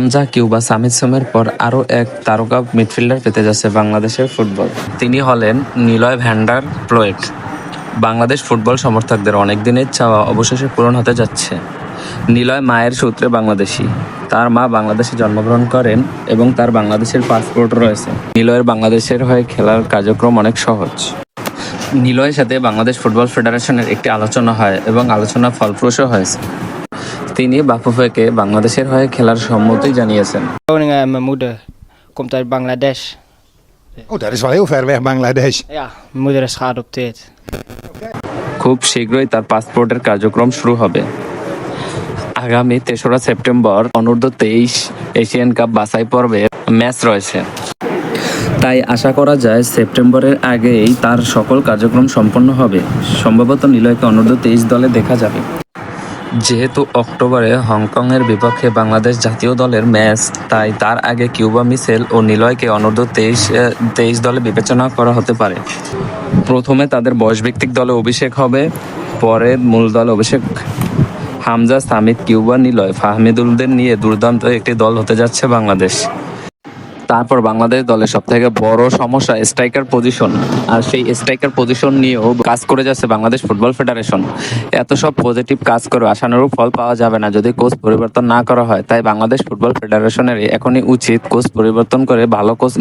Hamza Cuba Samid সোমের পর আরও এক তারকা মিডফিল্ডার পেতে যাচ্ছে বাংলাদেশের ফুটবল। তিনি হলেন Niloy Van der Ploeg Bangladesh football সমর্থকদের অনেক দিনের চাওয়া অবশেষে পূরণ হতে যাচ্ছে। নিলয় মায়ের সূত্রে বাংলাদেশি। তার মা বাংলাদেশে জন্মগ্রহণ করেন এবং তার বাংলাদেশের পাসপোর্ট রয়েছে। নিলয়ের বাংলাদেশের হয়ে খেলার কার্যক্রম অনেক সহজ। নিলয়ের সাথে বাংলাদেশ ফুটবল ফেডারেশনের একটি আলোচনা হয় এবং আলোচনা ফলপ্রসূ হয়েছে। তিনি বাফুফেকে বাংলাদেশের হয়ে খেলার সম্মতি জানিয়েছেন Groningen en mijn moeder komt uit Bangladesh. Oh, dat is wel heel ver weg, Bangladesh. Ja, mijn moeder is geadopteerd. খুব শীঘ্রই তার পাসপোর্টের কার্যক্রম শুরু হবে আগামী তেসরা সেপ্টেম্বর অনূর্ধ্ব তেইশ এশিয়ান কাপ বাছাই পর্বে ম্যাচ রয়েছে তাই আশা করা যায় সেপ্টেম্বরের আগেই তার সকল কার্যক্রম সম্পন্ন হবে সম্ভবত নিলয়কে অনূর্ধ্ব তেইশ দলে দেখা যাবে যেহেতু অক্টোবরে হংকংয়ের বিপক্ষে বাংলাদেশ জাতীয় দলের ম্যাচ, তাই তার আগে কিউবা মিসেল ও নিলয়কে অনূর্ধ্ব তেইশ তেইশ দলে বিবেচনা করা হতে পারে। প্রথমে তাদের বয়সভিত্তিক দলে অভিষেক হবে, পরে মূল দলে অভিষেক। হামজা সামিদ, কিউবা নিলয়, ফাহমিদুলদের নিয়ে দুর্দান্ত একটি দল হতে যাচ্ছে বাংলাদেশ। তারপর বাংলাদেশ দলের সব থেকে বড় সমস্যা স্ট্রাইকার পজিশন আর সেই স্ট্রাইকার পজিশন নিয়েও কাজ করে যাচ্ছে বাংলাদেশ ফুটবল ফেডারেশন এত সব পজিটিভ কাজ করে আশানুরূপ ফল পাওয়া যাবে না যদি কোচ পরিবর্তন না করা হয়। তাই বাংলাদেশ ফুটবল ফেডারেশনের এখনই উচিত কোচ পরিবর্তন করে ভালো কোচ